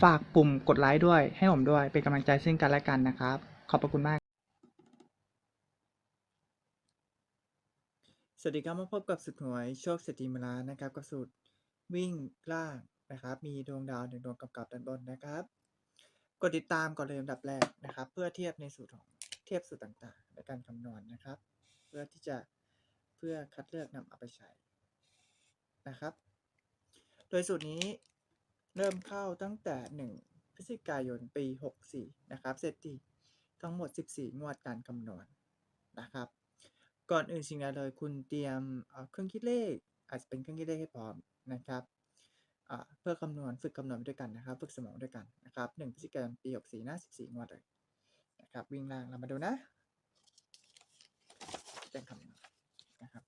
ฝากปุ่มกดไลค์ด้วย ให้ผมด้วย เป็นกำลังใจซึ่งกันและกันนะครับ ขอบพระคุณมาก สวัสดีครับมาพบกับสุดหวยโชคเศรษฐีมลานะครับกับสูตรวิ่งล่างนะครับ มีดวงดาวหนึ่งดวงกำกับด้านบนนะครับ กดติดตามก่อนเลยอันดับแรกนะครับ เพื่อเทียบในสูตรของเทียบสูตรต่างๆในการคำนวณนะครับ เพื่อที่จะเพื่อคัดเลือกนำเอาไปใช้นะครับ โดยสูตรนี้ เริ่มเข้าตั้งแต่ 1 พฤศจิกายนปี 64 นะครับเสร็จทีทั้งหมด 14 งวดการคำนวณนะครับ ก่อนอื่นสิ่งใดเลยคุณเตรียมเครื่องคิดเลข อาจจะเป็นเครื่องคิดเลขให้พร้อมนะครับเพื่อคำนวณฝึกคำนวณด้วยกันนะครับ ฝึกสมองด้วยกันนะครับ1พฤศจิกายนปี 64 หน้า 14 งวดเลยนะครับวิ่งล่างเรามาดูนะแจ้งคำนวณนะครับ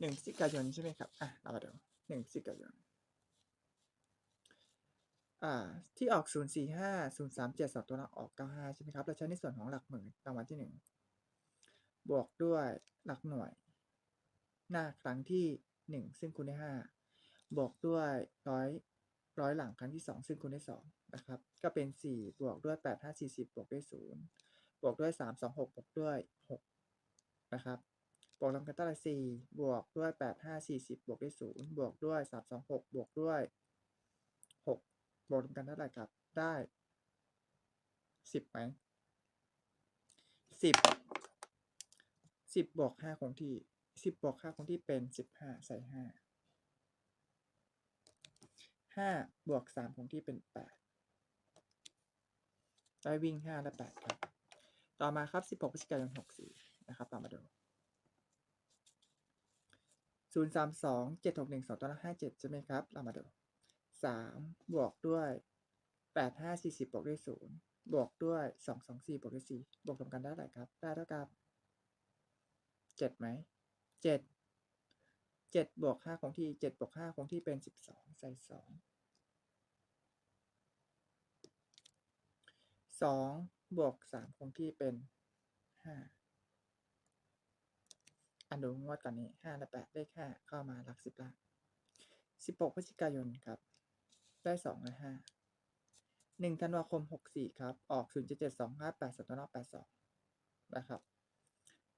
1พฤศจิกายนใช่ไหมครับอะเรามาดู1พฤศจิกายน อ่า ที่ออก 045 037สองตัวหลักออก 95 ใช่ไหมครับ เราใช้ในส่วนของหลักหมื่นรางวัลที่ 1 บวกด้วยหลักหน่วย หน้าครั้งที่หนึ่งซึ่งคูณด้ห้าบวกด้วยร้อยร้อยหลังครั้งที่สองซึ่งคูณด้สองนะครับ ก็เป็นสี่บวกด้วยแปดห้าสี่สิบบวกด้วยศูนย์บวกด้วยสามสองหกบวกด้วยหกนะครับบวกรวมกันเท่าไหร่สี่บวกด้วยแปดห้าสี่สิบบวกด้วยศูนย์บวกด้วยสามสองหกบวกด้วยหก รวมกันเท่าไหร่ครับ ได้สิบไหมสิบสิบบวกห้าคงที่สิบบวกห้าคงที่เป็นสิบห้าใส่ห้าห้าบวกสามคงที่เป็นแปดได้วิ่งห้าและแปดครับ ต่อมาครับสิบหกพฤศจิกายนหกสี่นะครับต่อมาดูศูนย์สามสองเจ็ดหกหนึ่งสองตัวละห้าเจ็ดใช่ไหมครับ เรามาดู สามบวกด้วยแปดห้าสี่สิบบวกด้วยศูนย์บวกด้วยสองสองสี่บวกด้วยสี่บวกรวมกันได้เท่าไหร่ครับ ได้เท่ากับเจ็ดไหมเจ็ดเจ็ดบวกห้าคงที่เจ็ดบวกห้าคงที่เป็นสิบสองใส่สองสองบวกสามคงที่เป็นห้าอันดูงวดก่อนนี้ห้าและแปดเลขห้าเข้ามาหลักสิบล้านสิบหกพฤศจิกายนครับ ได้สองและห้าหนึ่งธันวาคมหกสี่ครับ ออกศูนย์เจ็ดเจ็ดสองห้าแปดสองตัวนอกแปดสองนะครับ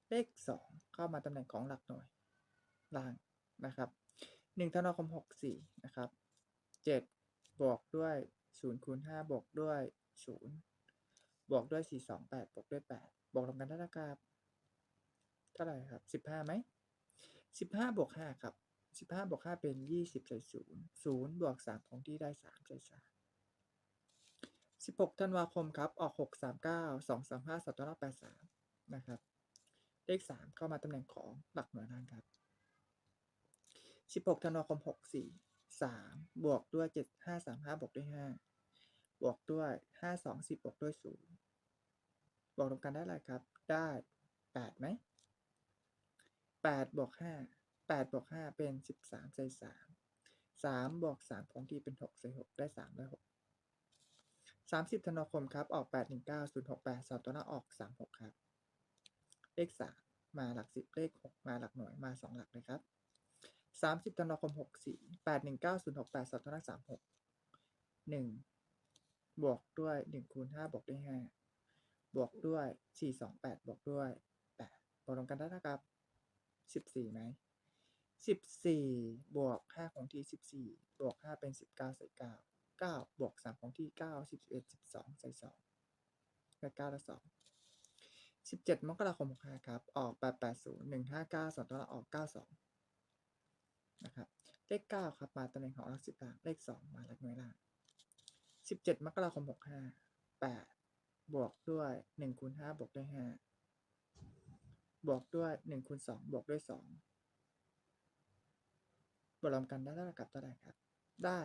เลขสองเข้ามาตำแหน่งของหลักหน่วยล่างนะครับหนึ่งธันวาคมหกสี่นะครับเจ็ดบวกด้วยศูนย์คูณห้าบวกด้วยศูนย์บวกด้วยสี่สองแปดบวกด้วยแปดบวกรวมกันเท่าไหร่ครับเท่าไหร่ครับสิบห้าไหมสิบห้าบวกห้าครับ สิบห้าบวกห้าเป็นยี่สิบใส่ศูนย์ศูนย์บวกสามคงที่ได้สามใส่สามสิบหกธันวาคมครับ ออกหกสามเก้าสองสามห้าสองตัวละแปดสามนะครับ เลขสามเข้ามาตำแหน่งของหลักหน่วยล่างครับสิบหกธันวาคมหกสี่สามบวกด้วยเจ็ดห้าสามห้าบวกด้วยห้าบวกด้วยห้าสองสิบบวกด้วยศูนย์บวกรวมกันได้อะไรครับ ได้แปดไหมแปดบวกห้า แปดบวกห้าเป็นสิบสามใส่สามสามบวกสามคงที่เป็นหกใส่หกได้สามได้หกสามสิบธันวาคมครับ ออกแปดหนึ่งเก้าศูนย์หกแปดสองตัวหน้าออกสามหกครับ เลขสามมาหลักสิบเลขหกมาหลักหน่วยมาสองหลักเลยครับสามสิบธันวาคมหกสี่แปดหนึ่งเก้าศูนย์หกแปดสองตัวหน้าสามหกหนึ่งบวกด้วยหนึ่งคูณห้าบวกด้วยห้าบวกด้วยสี่สองแปดบวกด้วยแปดบวกรวมกันได้เท่ากับสิบสี่ไหม สิบสี่บวกห้าของที่สิบสี่บวกห้าเป็นสิบเก้าใส่เก้าเก้าบวกสามของที่เก้าสิบเอ็ดสิบสองใส่สองได้เก้าละสองสิบเจ็ดมกราคมหกห้าครับ ออกแปดแปดศูนย์หนึ่งห้าเก้าสองตัวละออกเก้าสองนะครับ เลขเก้าครับ มาตำแหน่งของหลักสิบล่าง เลขสองมาหลักหน่วยล่างสิบเจ็ดมกราคมหกห้าแปดบวกด้วยหนึ่งคูณห้าบวกด้วยห้าบวกด้วยหนึ่งคูณสองบวกด้วยสอง วกรวมกันได้เท่ากับเท่าไหร่ครับ ได้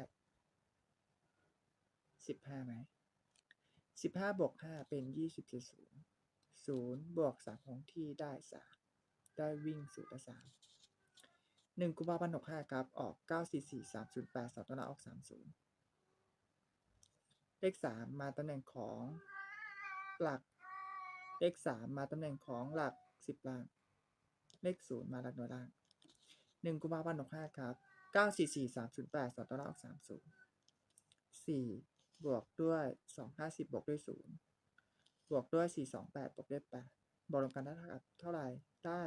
สิบห้าไหมสิบห้าบวกห้าเป็นยี่สิบเจ็ดศูนย์ศูนย์บวกสามของที่ได้สามได้วิ่งศูนย์ละสามหนึ่งกุมภาพันธ์หกห้าครับ ออกเก้าสี่สี่สามศูนย์แปดสองตัวละออกสามศูนย์เลขสามมาตำแหน่งของหลัก เลขสามมาตำแหน่งของหลักสิบล่าง เลขศูนย์มาหลักหน่วยล่างหนึ่งกุมภาพันธ์หกห้าครับ เก้าสี่สี่สามศูนย์แปดสองตัวละออกสามศูนย์สี่บวกด้วยสองห้าสิบบวกด้วยศูนย์บวกด้วยสี่สองแปดบวกด้วยแปดบวกรวมกันได้เท่ากับเท่าไหร่ได้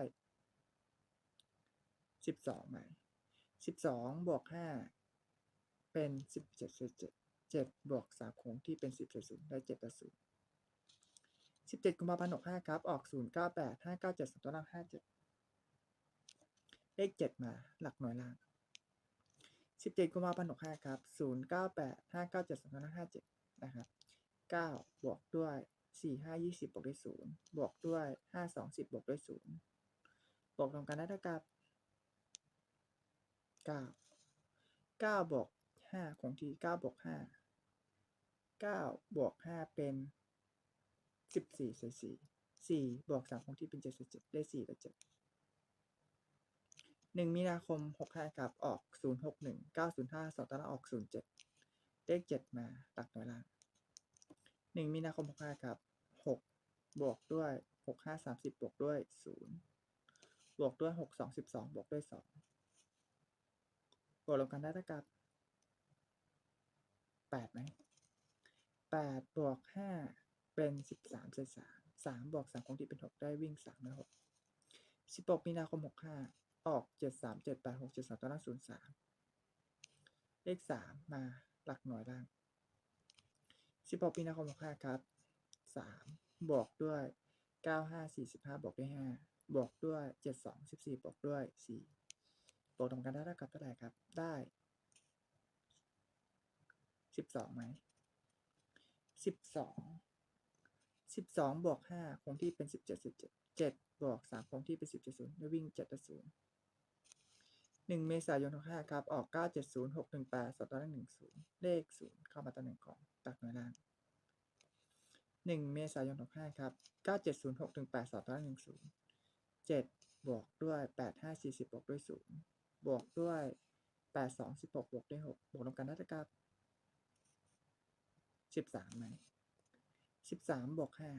สิบสองไหมสิบสองบวกห้าเป็นสิบเจ็ดเจ็ดเจ็ดเจ็ดบวกสามคงที่เป็นสิบเจ็ดศูนย์ได้เจ็ดต่อศูนย์สิบเจ็ดกุมภาพันธ์หกห้าครับ ออกศูนย์เก้าแปดห้าเก้าเจ็ดสองตัวล่างห้าเจ็ดเลขเจ็ดมาหลักหน่วยล่าง สิบเจ็ดกุมภาพันธ์หกห้าครับศูนย์เก้าแปดห้าเก้าเจ็ดสองตัวล่าห้าเจ็ดนะครับเก้าบวกด้วยสี่ห้ายี่สิบบวกด้วยศูนย์บวกด้วยห้าสองสิบบวกด้วยศูนย์บวกรวมกันได้เท่ากับเก้าเก้าบวกห้าคงที่เก้าบวกห้าเก้าบวกห้าเป็นสิบสี่ใส่สี่สี่บวกสามคงที่เป็นเจ็ดใส่เจ็ดได้สี่กับเจ็ด หนึ่งมีนาคมหกห้าครับออกศูนย์หกหนึ่งเก้าศูนย์ห้าสองตารางออกศูนย์เจ็ดเลขเจ็ดมาหลักหน่วยล่างหนึ่งมีนาคมหกห้าครับหกบวกด้วยหกห้าสามสิบบวกด้วยศูนย์บวกด้วยหกสองสิบสองบวกด้วยสองบวกรวมกันได้เท่ากับแปดไหมแปดบวกห้าเป็นสิบสามใส่สามสามบวกสามคงที่เป็นหกได้วิ่งสามและหกสิบหกมีนาคมหกห้า ออกเจ็ดสามเจ็ดแปดหกเจ็ดสองตัวล่างศูนย์สามเลขสามมาหลักหน่วยล่างสิบปีนาคมหกห้าครับสามบวกด้วยเก้าห้าสี่สิบห้าบวกด้วยห้าบวกด้วยเจ็ดสองสิบสี่บวกด้วยสี่บวกตรวมกันได้เท่ากับเท่าไหร่ครับ ได้สิบสองไหมสิบสองสิบสองบวกห้าคงที่เป็นสิบเจ็ดสิบเจ็ดเจ็ดบวกสามคงที่เป็นสิบเจ็ดศูนย์ได้วิ่งเจ็ดต่อศูนย์ หนึ่งเมษายนหกห้าครับ ออกเก้าเจ็ดศูนย์หกหนึ่งแปดสองตัวเลขหนึ่งศูนย์เลขศูนย์เข้ามาตำแหน่งของตักหน่วยล่างหนึ่งเมษายนหกห้าครับเก้าเจ็ดศูนย์หกถึงแปดสองตัวเลขหนึ่งศูนย์เจ็ดบวกด้วยแปดห้าสี่สิบบวกด้วยศูนย์บวกด้วยแปดสองสิบหกบวกด้วยหกบวกรวมกันได้เท่ากับสิบสามไหมสิบสามบวกห้า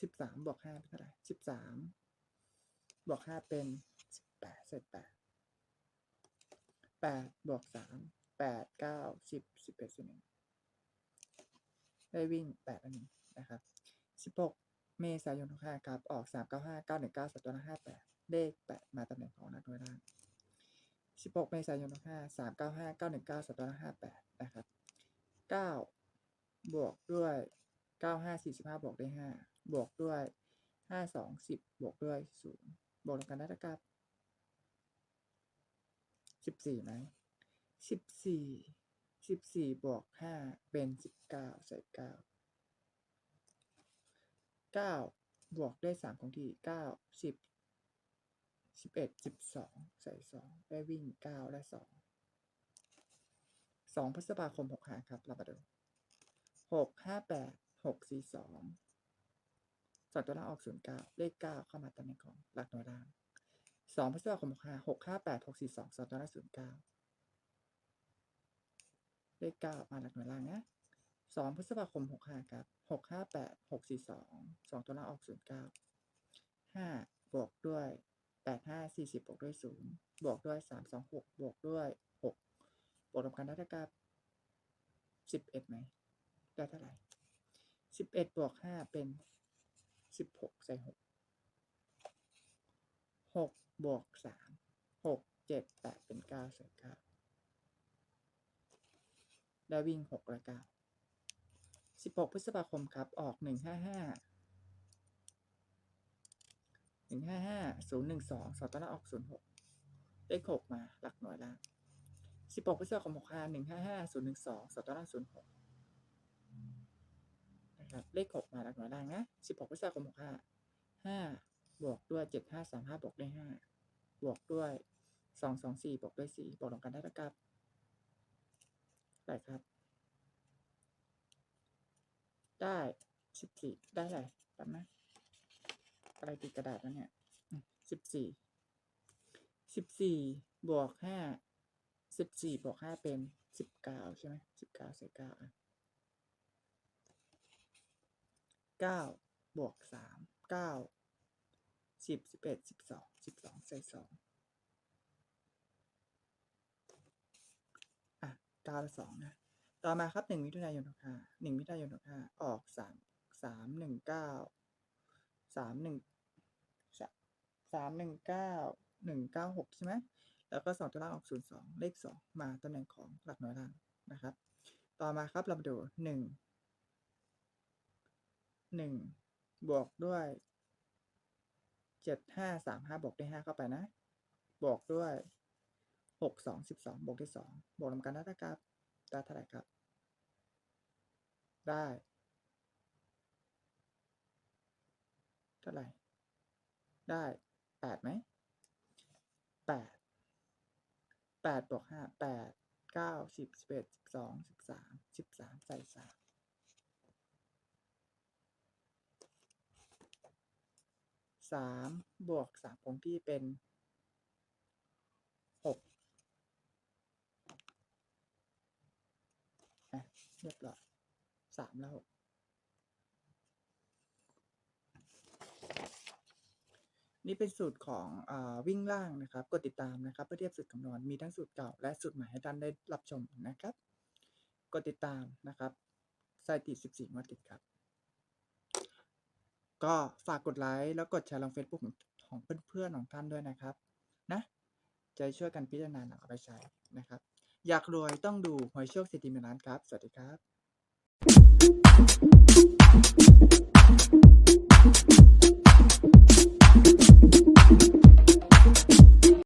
สิบสามบวกห้าเป็นเท่าไหร่สิบสามบวกห้าเป็นสิบแปดเศษแปด แปดบวกสามแปดเก้าสิบสิบเอ็ดสิบหนึ่งได้วิ่งแปดอันนี้นะครับสิบหกเมษายนหกห้าครับ ออกสามเก้าห้าเก้าหนึ่งเก้าสตัวละห้าแปดเลขแปดมาตำแหน่งของนักด้วยล่างสิบหกเมษายนหกห้าสามเก้าห้าเก้าหนึ่งเก้าสตัวละห้าแปดนะครับเก้าบวกด้วยเก้าห้าสี่สิบห้าบวกได้ห้าบวกด้วยห้าสองสิบบวกด้วยศูนย์บวกรวมกันได้เท่ากับ สิบสี่ไหมสิบสี่สิบสี่บวกห้าเป็นสิบเก้าใส่เก้าเก้าบวกได้สามของที่เก้าสิบสิบเอ็ดสิบสองใส่สองได้วิ่งเก้าและสองสองพฤษภาคมหกห้าครับ เรามาดูหกห้าแปดหกสี่สองสองตัวล่างออกศูนย์เก้าเลขเก้าเข้ามาตำแหน่งของหลักหน่วยล่าง สองพฤษภาคมหกห้าหกห้าแปดหกสี่สองสองตัวล่างศูนย์เก้าเลขเก้ามาหลักหน่วยล่างนะสองพฤษภาคมหกห้าครับหกห้าแปดหกสี่สองสองตัวล่างออกศูนย์เก้าห้าบวกด้วยแปดห้าสี่สิบบวกด้วยศูนย์บวกด้วยสามสองหกบวกด้วยหกบวกรวมกันได้เท่ากับสิบเอ็ดไหมได้เท่าไหร่สิบเอ็ดบวกห้าเป็นสิบหกใส่หกหก บวกสามหกเจ็ดแปดเป็นเก้าใส่เก้าได้วิ่งหกและเก้าสิบหกพฤษภาคมครับ ออกหนึ่งห้าห้าหนึ่งห้าห้าศูนย์หนึ่งสองสองตัวหน้าออกศูนย์หกเลขหกมา หลักหน่วยล่างสิบหกพฤษภาคมหกห้าหนึ่งห้าห้าศูนย์หนึ่งสองสองตัวหน้าศูนย์หกนะครับ เลขหกมาหลักหน่วยล่างนะสิบหกพฤษภาคมหกห้าห้า บวกด้วยเจ็ดห้าสามห้าบวกได้ห้าบวกด้วยสองสองสี่บวกด้วยสี่บวกรวมกันได้เท่ากับเท่าไหร่ครับ ได้สิบสี่ได้อะไรแป๊บนะอะไรติดกระดาษวะเนี่ยสิบสี่สิบสี่บวกห้าสิบสี่บวกห้าเป็นสิบเก้าใช่ไหมสิบเก้าใส่เก้าอะเก้าบวกสามเก้า สิบสิบเอ็ดสิบสองสิบสองใส่สองอะเก้าละสองนะ ต่อมาครับหนึ่งมิถุนายนหกห้าหนึ่งมิถุนายนหกห้าออกสามสามหนึ่งเก้าสามหนึ่งสามหนึ่งเก้าหนึ่งเก้าหกใช่ไหมแล้วก็สองตัวล่างออกศูนย์สองเลขสองมาตำแหน่งของหลักหน่วยล่างนะครับ ต่อมาครับเรามาดูหนึ่งหนึ่งบวกด้วย เจ็ดห้าสามห้าบวกด้วยห้าเข้าไปนะ บวกด้วยหกสองสิบสองบวกด้วยสองบวกรวมกันได้เท่ากับได้เท่าไหร่ครับ ได้เท่าไหร่ได้แปดไหมแปดแปดบวกห้าแปดเก้าสิบสิบเอ็ดสิบสองสิบสามสิบสามใส่สาม สามบวกสามคงที่เป็นหกอะเรียบร้อยสามแล้วหกนี่เป็นสูตรของอาวิ่งล่างนะครับ กดติดตามนะครับ เพื่อเทียบสูตรคำนวณมีทั้งสูตรเก่าและสูตรใหม่ให้ท่านได้รับชมนะครับ กดติดตามนะครับสถิติ 14งวดติดครับ ก็ฝากกดไลค์แล้วกดแชร์ลง Facebook ของเพื่อนๆของท่านด้วยนะครับ นะจะช่วยกันพิจารณาหนังเอาไปใช้นะครับ อยากรวยต้องดูหวยโชคสิทธิมิลานครับ สวัสดีครับ